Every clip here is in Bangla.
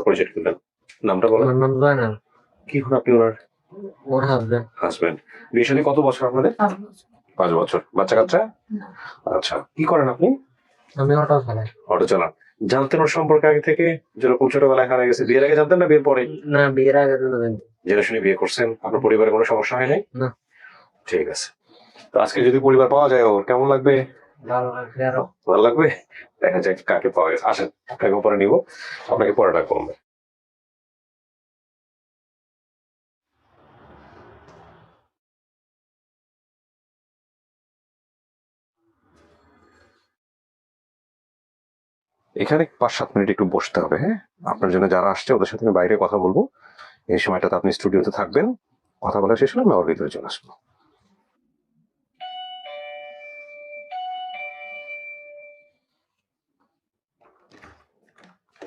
পরিচয় করলেন নামটা বলেন। আমার নাম জয়নাল। কি হন আপনি ওনার? ওর হাজবেন্ড হাজবেন্ড বিয়ে শাদী কত বছর আপনাদের? পাঁচ বছর। বাচ্চা কাচ্চা আচ্ছা। কি করেন আপনি? আমি অটো চালাই অটো চালান জানতেন ওর সম্পর্কে আগে থেকে? যেরকম ছোটবেলায় হারা গেছে। বিয়ের আগে জানতেন না বিয়ের পরে? না বিয়ের আগে জেনে শুনে বিয়ে করছেন? আপনার পরিবারে কোনো সমস্যা হয় নাই? না। ঠিক আছে। তো আজকে যদি পরিবার পাওয়া যায় ওর কেমন লাগবে? ভালো লাগছে আরও। ভালো লাগবে? দেখা যাক কাকে পাওয়া গেছে। আসেন আপনাকে পরে নিব? আপনাকে পরে ডাকবো এখানে পাঁচ সাত মিনিট একটু বসতে হবে হ্যাঁ? আপনার জন্য যারা আসছে, ওদের সাথে আমি বাইরে কথা বলব। এই সময়টাতে আপনি স্টুডিওতে থাকবেন। কথা বলা শেষ হলে আমি ওর ভিতরে চলে আসব।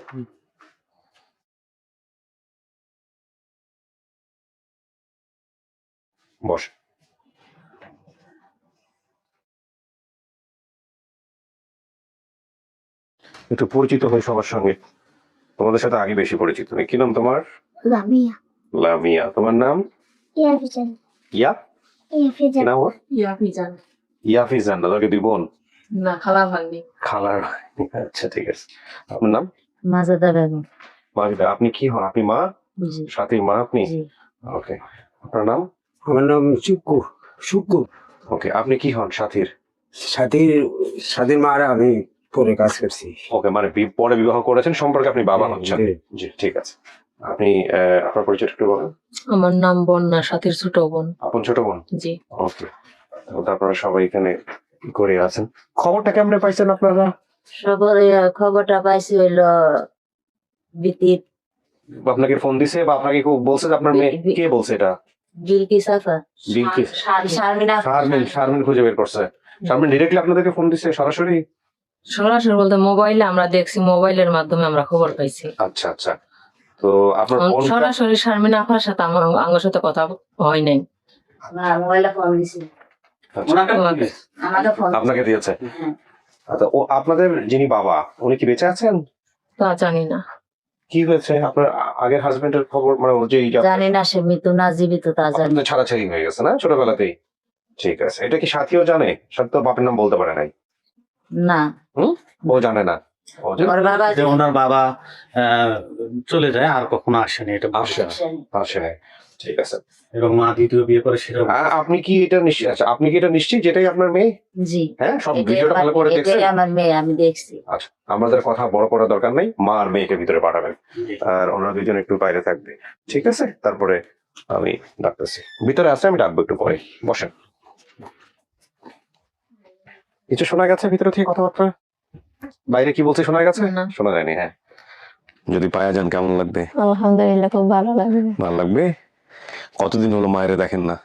বস একটু পরিচিত হই সবার সঙ্গে। তোমাদের সাথে আগে বেশি পরিচিত কি নাম তোমার? লামিয়া। লামিয়া। তোমার নাম? ইয়া? ফিজান ইয়া ইয়া নাম ইয়াফিজান। দাদাকে দুই বোন। না খালা ভাগ্নি। খালার আচ্ছা ঠিক আছে। আপনার নাম? মাজাদা বেগম। আপনি কি হন? আপনি মা? জি। সাথী মা আপনি? ওকে। আপনার নাম? আমার নাম শুক্কু। শুক্কু। ওকে আপনি কি হন সাথীর? স্বাধীন স্বাধীন মারা আমি পরে কাজ করছি। ওকে মানে বি- পরে বিবাহ করেছেন সম্পর্কে আপনি বাবা হচ্ছেন জি। ঠিক আছে। আপনি আপনার পরিচয় একটু বলেন। আমার নাম বন্যা সাথীর ছোট বোন। আপন ছোট বোন? জি। ওকে। তো আপনারা সবাই এখানে করে আছেন। খবরটা কেমনে পাইছেন আপনারা? সবরে খবরটা পাইছি হইল বিতির আপনাকে ফোন দিছে বা আপনাকে কেউ বলছে যে আপনার মেয়ে কে বলছে এটা? বিলকি সাফা। বিলকিস শারমিনা। শারমিন শারমিন খুঁজে বের করছে। শারমিন আপনাদেরকে ফোন দিছে সরাসরি? সরাসরি বলতে মোবাইলে আমরা দেখছি মোবাইলের মাধ্যমে আমরা খবর পাইছি। আচ্ছা আচ্ছা। তো আপনার সরাসরি শারমিন আপার সাথে আমার আমার সাথে কথা হয় নাই। আমার মোবাইলে ফোন দিছি। আপনাকে দিয়েছে। হ্যাঁ। আচ্ছা ও আপনাদের যিনি বাবা উনি কি বেঁচে আছেন? তা জানি না। কি হয়েছে? আপনার আগের হাজবেন্ডের খবর মানে ওর যে জানি না সে মৃত না জীবিত তা জানি। না ছাড়াছাড়ি হয়ে গেছে না ছোটবেলাতেই? ঠিক আছে। এটা কি সাথীও জানে? সাথী তো বাপের নাম বলতে পারে নাই। না। ও জানে না। ওনার বাবা চলে যায় আর কখনো আসেনি এটা আসে। ঠিক আছে। এবং মা দ্বিতীয় বিয়ে করে সেটা আপনি কি এটা আচ্ছা আপনি কি এটা নিশ্চিত যেটাই আপনার মেয়ে? জি। হ্যাঁ সব ভিডিওটা ভালো করে দেখছেন? আমার মেয়ে আমি দেখছি। আচ্ছা আমাদের কথা বড় করার দরকার নেই মা আর মেয়েকে ভিতরে পাঠাবেন। আর ওনারা দুজন একটু বাইরে থাকবে। ঠিক আছে? তারপরে আমি ডাকতেছি। ভিতরে আসলে আমি ডাকবো একটু পরে। বসেন। কিছু শোনা গেছে ভিতরে থেকে কথাবার্তা? বাইরে কি বলছে শোনা গেছে? না। শোনা যায়নি হ্যাঁ। যদি পায়া যান কেমন লাগবে? আলহামদুলিল্লাহ খুব ভালো লাগবে। ভালো লাগবে? কতদিন হলো মায়ের দেখেন না?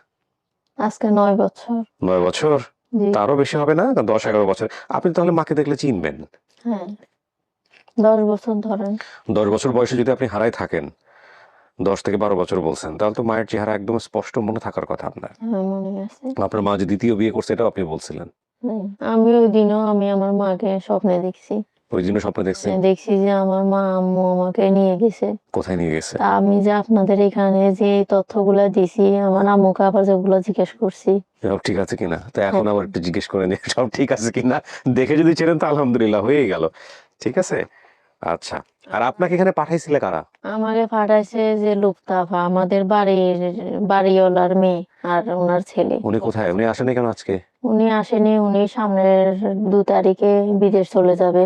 আজকে নয় বছর। নয় বছর? তারও বেশি হবে না? দশ এগারো বছর। আপনি তাহলে মাকে দেখলে চিনবেন। হ্যাঁ। দশ বছর ধরেন। দশ বছর বয়সে যদি আপনি হারাই থাকেন দশ থেকে বারো বছর বলছেন তাহলে তো মায়ের চেহারা একদম স্পষ্ট মনে থাকার কথা আপনার। হ্যাঁ আপনার মা যে দ্বিতীয় বিয়ে করছে এটাও আপনি বলছিলেন। হুম। আমি ওই দিনও আমি আমার মাকে স্বপ্নে দেখছি। ওই স্বপ্ন দেখছেন দেখছি যে আমার মা আম্মু আমাকে নিয়ে গেছে। কোথায় নিয়ে গেছে? তা আমি যে আপনাদের এখানে যে তথ্যগুলা দিছি আমার আম্মুকে আবার যেগুলো জিজ্ঞেস করছি। সব ঠিক আছে কিনা? তো এখন আবার একটু জিজ্ঞেস করে নিই সব ঠিক আছে কিনা? দেখে যদি ছিলেন তো আলহামদুলিল্লাহ হয়ে গেল। ঠিক আছে? আচ্ছা আর আপনাকে এখানে পাঠাইছিলে কারা? আমাকে পাঠাইছে যে লুপ্তাফা আমাদের বাড়ির বাড়িওয়ালার মেয়ে আর ওনার ছেলে। উনি কোথায়? উনি আসেনি কেন আজকে? উনি আসেনি উনি সামনের দু তারিখে বিদেশ চলে যাবে।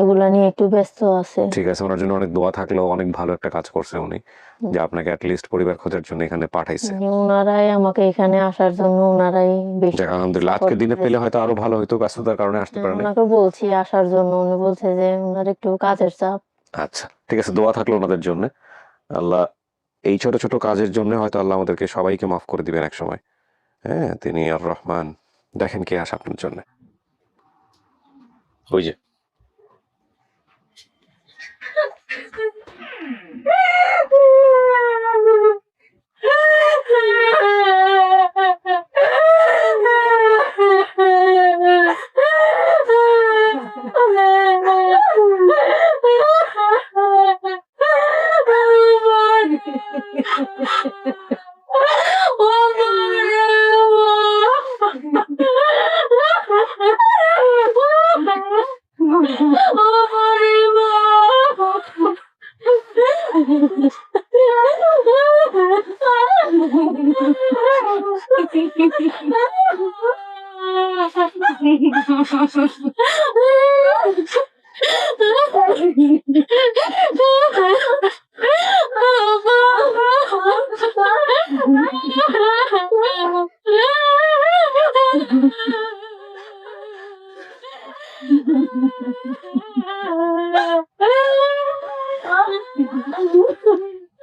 এগুলা নিয়ে একটু ব্যস্ত আছে। ঠিক আছে ওনার জন্য অনেক দোয়া থাকলেও অনেক ভালো একটা কাজ করছে উনি যে আপনাকে লিস্ট পরিবার খোঁজার জন্য এখানে পাঠাইছে। ওনারাই আমাকে এখানে আসার জন্য ওনারাই বেশি আলহামদুলিল্লাহ আজকের দিনে পেলে হয়তো আরও ভালো হতো ব্যস্ততার কারণে আসতে পারেন। ওনাকে বলছি আসার জন্য উনি বলছে যে ওনার একটু কাজের চাপ। আচ্ছা ঠিক আছে দোয়া থাকল ওনাদের জন্য। আল্লাহ এই ছোট ছোট কাজের জন্য হয়তো আল্লাহ আমাদেরকে সবাইকে মাফ করে দিবেন এক সময় হ্যাঁ তিনি আর রহমান দেখেন কে আসে আপনার জন্য। ওই যে। Ha ha ha ha!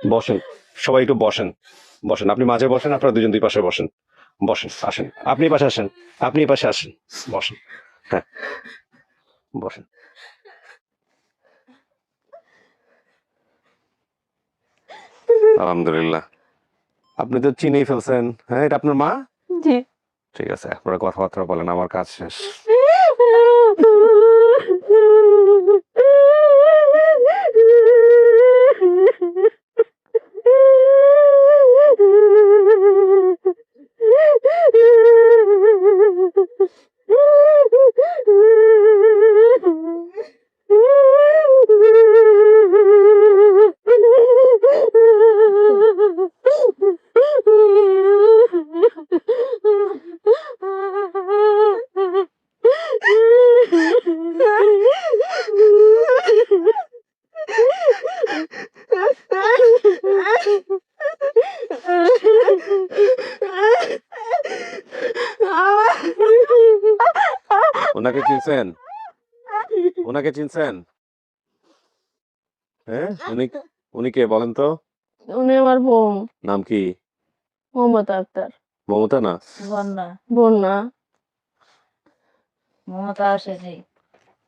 বসেন সবাই একটু বসেন। বসেন আপনি মাঝে বসেন আপনারা দুজন দুই পাশে বসেন। বসেন আসেন। আপনি পাশে আসেন আপনি পাশে আসেন। বসেন। হ্যাঁ। বসেন। আলহামদুলিল্লাহ। আপনি তো চিনেই ফেলছেন। হ্যাঁ এটা আপনার মা? জি। ঠিক আছে আপনারা কথাবার্তা বলেন আমার কাজ শেষ। ওনাকে চিনছেন? ওনাকে চিনছেন? হ্যাঁ? উনি উনি কে বলেন তো? উনি আমার বোন নাম কি? মমতা আক্তার। মমতা না? বন্যা। বোন না মমতা আসেছে।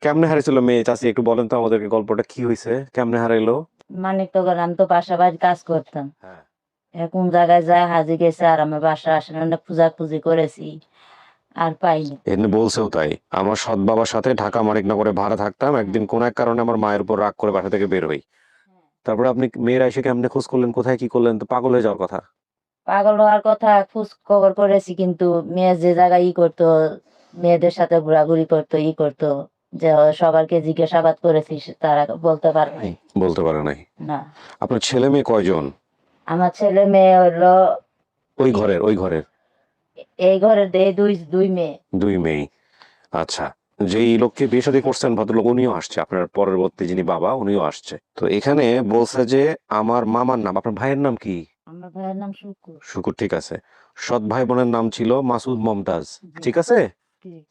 কেমনে হারিয়েছিল মেয়ে? চাষি একটু বলেন তো আমাদেরকে গল্পটা কি হয়েছে? কেমনে হারাইলো? মানিক তো আমি তো বাসা বাড়ি কাজ করতাম। হ্যাঁ। এখন জায়গায় যায় হাজি গেছে আর আমার বাসা আসে না অনেক খোঁজা খুঁজি করেছি। আর পাইনি। এমনি বলছেও তাই। আমার সৎ বাবার সাথে ঢাকা মানিকনগরে ভাড়া থাকতাম। একদিন কোন এক কারণে আমার মায়ের উপর রাগ করে বাসা থেকে বের হই। তারপরে আপনি মেয়েরা এসে কেমনে খোঁজ করলেন? কোথায় কি করলেন? তো পাগল হয়ে যাওয়ার কথা। পাগল হওয়ার কথা খোঁজ খবর করেছি কিন্তু মেয়ে যে জায়গায় ই করতো মেয়েদের সাথে ঘোরাঘুরি করতো ই করতো যে সবারকে জিজ্ঞাসাবাদ করেছি তারা বলতে পারে নাই। বলতে পারে নাই। না। আপনার ছেলে মেয়ে কয়জন? আমার ছেলে মেয়ে হলো ওই ঘরের ওই ঘরের। এই ঘরের এই দুই দুই মেয়ে। দুই মেয়ে। আচ্ছা যেই লোককে বিয়ে শাদী করছেন ভদ্রলোক উনিও আসছে। আপনার পরবর্তী যিনি বাবা উনিও আসছে। তো এখানে বলছে যে আমার মামার নাম আপনার ভাইয়ের নাম কি? আমার ভাইয়ের নাম শুকুর। শুকুর ঠিক আছে। সৎ ভাই বোনের নাম ছিল মাসুদ মমতাজ। ঠিক আছে?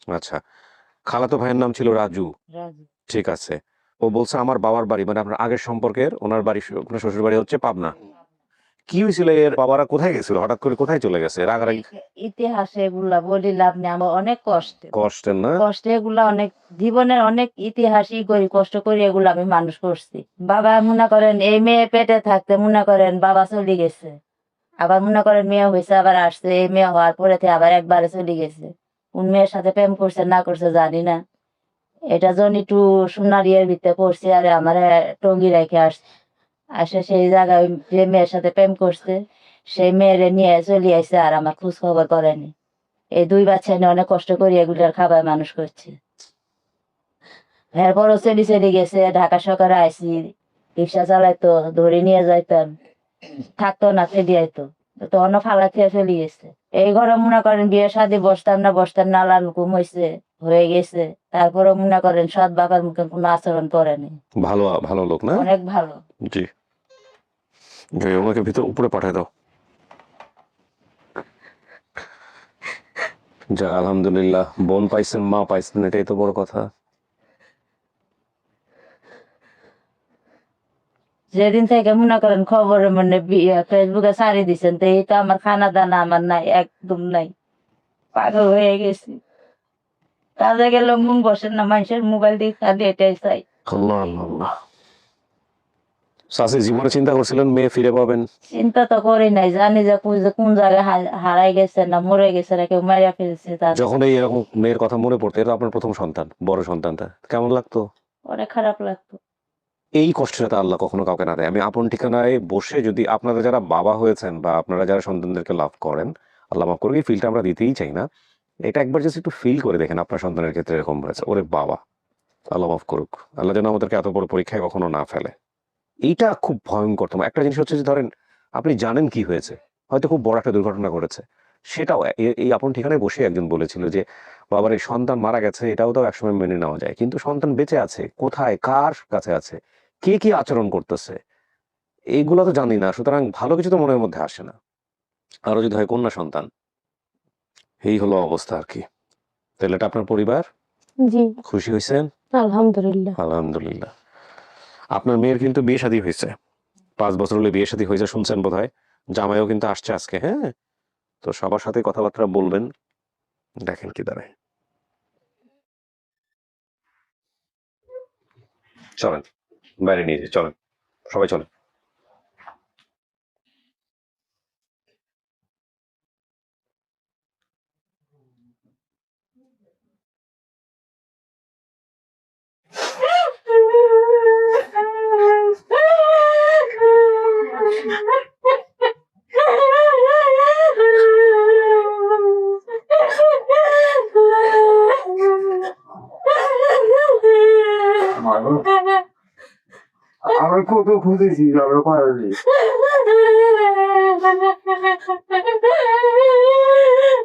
আচ্ছা খালাতো ভাইয়ের নাম ছিল রাজু। রাজু। ঠিক আছে। ও বলছে আমার বাবার বাড়ি মানে আপনার আগের সম্পর্কের ওনার বাড়ি শ্বশুর বাড়ি হচ্ছে পাবনা। কি হয়েছিল এর বাবারা? কোথায় গেছিল? হঠাৎ করে কোথায় চলে গেছে? রাগারাগি? ইতিহাসে এগুলা বলি লাভ নেই আমার অনেক কষ্ট কষ্টের না? কষ্ট এগুলা অনেক জীবনের অনেক ইতিহাসই করি কষ্ট করে এগুলো আমি মানুষ করছি। বাবা মনে করেন এই মেয়ে পেটে থাকতে মনে করেন বাবা চলে গেছে। আবার মনে করেন মেয়ে হয়েছে আবার আসছে এই মেয়ে হওয়ার পরে আবার একবারে চলে গেছে। কোন মেয়ের সাথে প্রেম করছে না করছে জানি না। এটা যখন একটু সোনারিয়ার ভিতরে পড়ছি আরে আমার টঙ্গি রেখে আসছে। আসে সেই জায়গায় যে মেয়ের সাথে প্রেম করছে, সেই মেয়েরে নিয়ে চলে আসছে আর আমার খোঁজ খবর করেনি। এই দুই বাচ্চা নিয়ে অনেক কষ্ট করে এগুলার খাবার মানুষ করছে। এরপরও চলি চলে গেছে, ঢাকা সকালে আইসি, রিক্সা চালাইতো, ধরে নিয়ে যাইতাম, থাকতো না, ফেলি আইতো। তো অন্য ফালা খেয়ে চলে গেছে। এই ঘরে মনে করেন বিয়ে শাদি বসতাম না বসতাম না আলার হুকুম হয়েছে হয়ে গেছে। তারপরে মনে করেন সৎ বাবার মুখে কোনো আচরণ করেনি। ভালো ভালো লোক না? অনেক ভালো। জি। ওনাকে ভিতর উপরে পাঠায় দাও। যা আলহামদুলিল্লাহ। বোন পাইছেন মা পাইছেন এটাই তো বড় কথা। যেদিন থেকে মনে করেন খবরে মানে ফেসবুকে সারি দিচ্ছেন তো এই তো আমার খানা দানা আমার নাই একদম নাই। পাগল হয়ে গেছি। কাজে গেলে মন বসে না মানুষের মোবাইল দিয়ে খালি এটাই চাই। আল্লাহ আল্লাহ জীবনে চিন্তা করছিলেন মেয়ে ফিরে পাবেন? চিন্তা তো করি নাই জানি যে কোন যে কোন জায়গায় হারাই গেছে না মরে গেছে না কেউ মারিয়া ফেলছে তার। যখন এই এরকম মেয়ের কথা মনে পড়তো এটা আপনার প্রথম সন্তান বড় সন্তানটা। কেমন লাগতো? অনেক খারাপ লাগতো। এই কষ্টটা আল্লাহ কখনো কাউকে না দেয়। আমি আপন ঠিকানায় বসে যদি আপনারা যারা বাবা হয়েছেন বা আপনারা যারা সন্তানদেরকে লাভ করেন আল্লাহ মাফ এই ফিলটা আমরা দিতেই চাই না। এটা একবার জাস্ট একটু ফিল করে দেখেন আপনার সন্তানের ক্ষেত্রে এরকম হয়েছে। ওরে বাবা, আল্লাহ মাফ করুক। আল্লাহ যেন আমাদেরকে এত বড় পরীক্ষায় কখনো না ফেলে। এইটা খুব ভয়ঙ্কর তোমার। একটা জিনিস হচ্ছে যে ধরেন, আপনি জানেন কি হয়েছে, হয়তো খুব বড় একটা দুর্ঘটনা ঘটেছে। সেটাও এই আপন ঠিকানায় বসে একজন বলেছিল যে, বাবার এই সন্তান মারা গেছে, এটাও তো একসময় মেনে নেওয়া যায়। কিন্তু সন্তান বেঁচে আছে, কোথায়, কার কাছে আছে, কে কি আচরণ করতেছে এইগুলো তো জানি না। সুতরাং ভালো কিছু তো মনের মধ্যে আসে না। আরও যদি হয় কন্যা সন্তান এই হলো অবস্থা আর কি। তাহলে এটা আপনার পরিবার? জি। খুশি হয়েছেন? আলহামদুলিল্লাহ। আলহামদুলিল্লাহ। আপনার মেয়ের কিন্তু বিয়ে শাদী হয়েছে। পাঁচ বছর হলে বিয়ে শাদী হয়েছে শুনছেন বোধ হয় জামাইও কিন্তু আসছে আজকে হ্যাঁ? তো সবার সাথে কথাবার্তা বলবেন। দেখেন কি দাঁড়ায়। চলেন। বাইরে নিয়ে চলেন। সবাই চলেন। 嗯嗯嗯嗯嗯嗯嗯嗯嗯嗯嗯嗯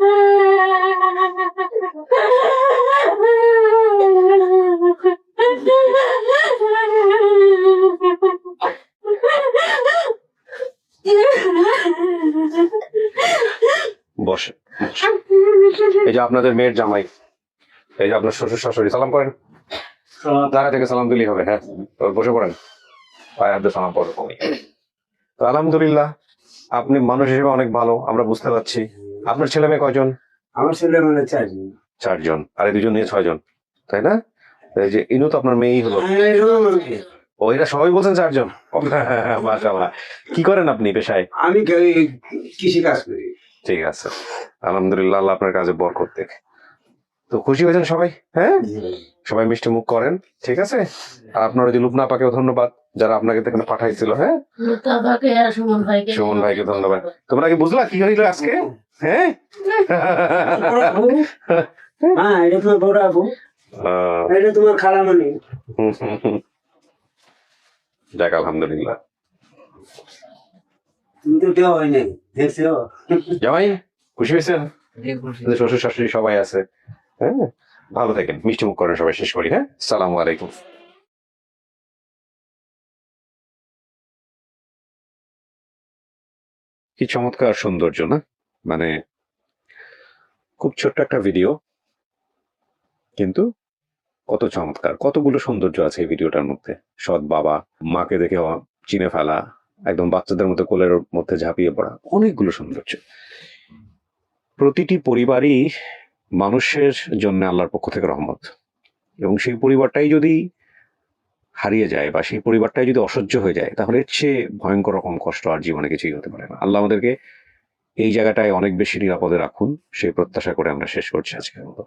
嗯嗯 বসে এই যে আপনাদের মেয়ের জামাই এই যে আপনার শ্বশুর শাশুড়ি সালাম করেন। দাঁড়া থেকে সালাম দিলেই হবে হ্যাঁ? বসে পড়েন। পায়ে হাতে সালাম পড়ো। তো আলহামদুলিল্লাহ আপনি মানুষ হিসেবে অনেক ভালো আমরা বুঝতে পারছি। আপনার ছেলে মেয়ে কয়জন? আমার ছেলে মানে চারজন। আর এই দুজন নিয়ে ছয়জন তাই না? এই যে ইনু তো আপনার মেয়েই হলো। ও এরা সবাই বলছেন চারজন? মাশাআল্লাহ। কি করেন আপনি পেশায়? আমি কৃষি কাজ করি। ঠিক আছে। আলহামদুলিল্লাহ আল্লাহ আপনার কাজে বরকত দেখ। তো খুশি হয়েছেন সবাই? হ্যাঁ? সবাই মিষ্টি মুখ করেন ঠিক আছে? আর আপনার ওই যে লুপনা পাকেও ধন্যবাদ যারা আপনাকে এখানে পাঠাইছিল হ্যাঁ? সুমন ভাইকে সুমন ভাইকে ধন্যবাদ। তোমরা কি বুঝলা কি হইল আজকে? হ্যাঁ? হ্যাঁ এটা তোমার বড় আপু। এটা তোমার খালামানি হুম, হুম, হুম। যাক আলহামদুলিল্লাহ। তুমি তো দেওয়া হয় নাই দেখছ? জামাই খুশি হয়েছেন জি খুশি। যে শ্বশুর শাশুড়ি সবাই আছে। হ্যাঁ? ভালো থাকেন। মিষ্টি মুখ করেন সবাই শেষ করি হ্যাঁ? সালাম আলাইকুম। কি চমৎকার সৌন্দর্য না? মানে খুব ছোট্ট একটা ভিডিও কিন্তু কত চমৎকার, কতগুলো সৌন্দর্য আছে এই ভিডিওটার মধ্যে। সৎ বাবা, মাকে দেখে চিনে ফেলা, একদম বাচ্চাদের মতো কোলের মধ্যে ঝাঁপিয়ে পড়া, অনেকগুলো সৌন্দর্য। প্রতিটি পরিবারই মানুষের জন্য আল্লাহর পক্ষ থেকে রহমত। এবং সেই পরিবারটাই যদি হারিয়ে যায় বা সেই পরিবারটাই যদি অসহ্য হয়ে যায়, তাহলে চেয়ে ভয়ঙ্কর রকম কষ্ট আর জীবনে কিছুই হতে পারে না। আল্লাহ আমাদেরকে এই জায়গাটায় অনেক বেশি নিরাপদে রাখুন। সেই প্রত্যাশা করে আমরা শেষ করছি আজকের মতো।